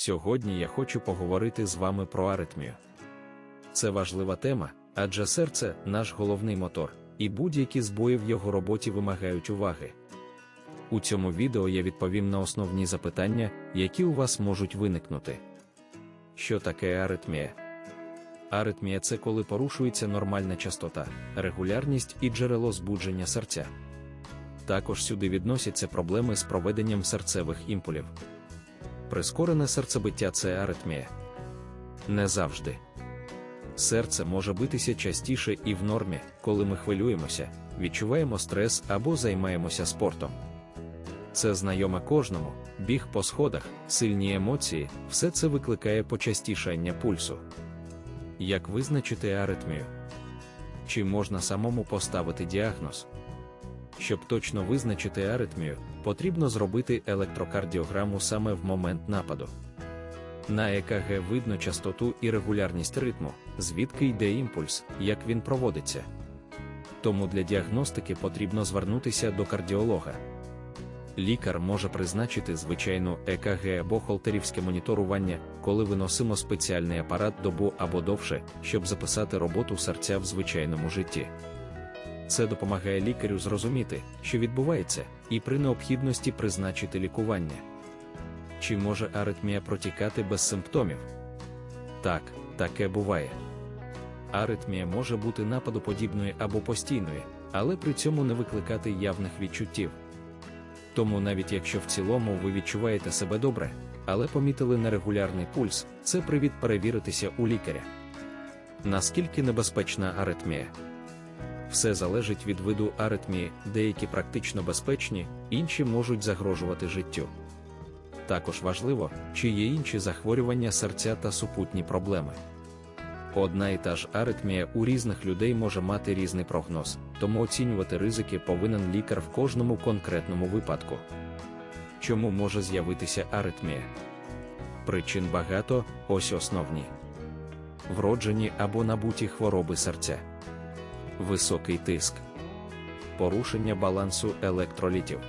Сьогодні я хочу поговорити з вами про аритмію. Це важлива тема, адже серце наш головний мотор, і будь-які збої в його роботі вимагають уваги. У цьому відео я відповім на основні запитання, які у вас можуть виникнути. Що таке аритмія? Аритмія це коли порушується нормальна частота, регулярність і джерело збудження серця. Також сюди відносяться проблеми з проведенням серцевих імпулів. Прискорене серцебиття це аритмія. Не завжди. Серце може битися частіше і в нормі, коли ми хвилюємося, відчуваємо стрес або займаємося спортом. Це знайоме кожному, біг по сходах, сильні емоції, все це викликає почастішання пульсу. Як визначити аритмію? Чи можна самому поставити діагноз? Щоб точно визначити аритмію, потрібно зробити електрокардіограму саме в момент нападу. На ЕКГ видно частоту і регулярність ритму, звідки йде імпульс, як він проводиться. Тому для діагностики потрібно звернутися до кардіолога. Лікар може призначити звичайну ЕКГ або холтерівське моніторування, коли виносимо спеціальний апарат добу або довше, щоб записати роботу серця в звичайному житті. Це допомагає лікарю зрозуміти, що відбувається, і при необхідності призначити лікування. Чи може аритмія протікати без симптомів? Так, таке буває. Аритмія може бути нападоподібною або постійною, але при цьому не викликати явних відчуттів. Тому навіть якщо в цілому ви відчуваєте себе добре, але помітили нерегулярний пульс, це привід перевіритися у лікаря. Наскільки небезпечна аритмія? Все залежить від виду аритмії, деякі практично безпечні, інші можуть загрожувати життю. Також важливо, чи є інші захворювання серця та супутні проблеми. Одна і та ж аритмія у різних людей може мати різний прогноз, тому оцінювати ризики повинен лікар в кожному конкретному випадку. Чому може з'явитися аритмія? Причин багато, ось основні: вроджені або набуті хвороби серця, високий тиск, порушення балансу електролітів,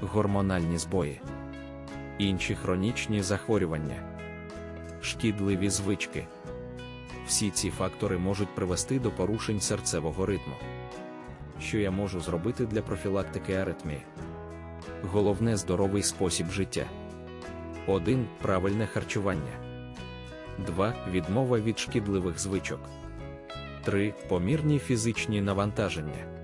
гормональні збої, інші хронічні захворювання, шкідливі звички. Всі ці фактори можуть привести до порушень серцевого ритму. Що я можу зробити для профілактики аритмії? Головне здоровий спосіб життя. 1. Правильне харчування. 2. Відмова від шкідливих звичок. 3. Помірні фізичні навантаження.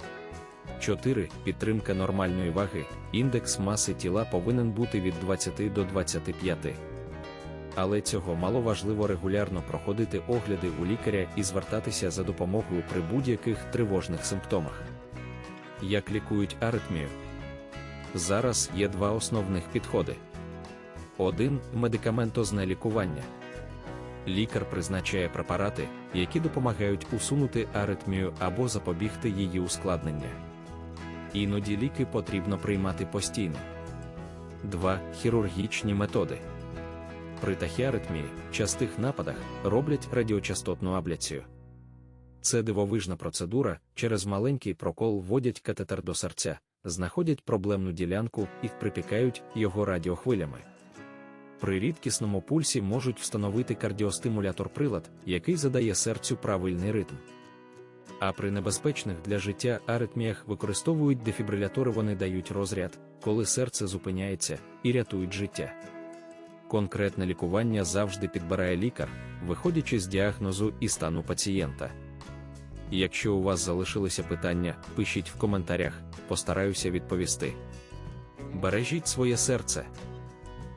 4. Підтримка нормальної ваги. Індекс маси тіла повинен бути від 20 до 25 але цього мало важливо регулярно проходити огляди у лікаря і звертатися за допомогою при будь-яких тривожних симптомах. Як лікують аритмію? Зараз є два основних підходи: один медикаментозне лікування. Лікар призначає препарати, які допомагають усунути аритмію або запобігти її ускладнення. Іноді ліки потрібно приймати постійно. 2. Хірургічні методи. При тахіаритмії, частих нападах, роблять радіочастотну абляцію. Це дивовижна процедура, через маленький прокол вводять катетер до серця, знаходять проблемну ділянку і припікають його радіохвилями. При рідкісному пульсі можуть встановити кардіостимулятор-прилад, який задає серцю правильний ритм. А при небезпечних для життя аритміях використовують дефібрилятори, вони дають розряд, коли серце зупиняється, і рятують життя. Конкретне лікування завжди підбирає лікар, виходячи з діагнозу і стану пацієнта. Якщо у вас залишилися питання, пишіть в коментарях, постараюся відповісти. Бережіть своє серце.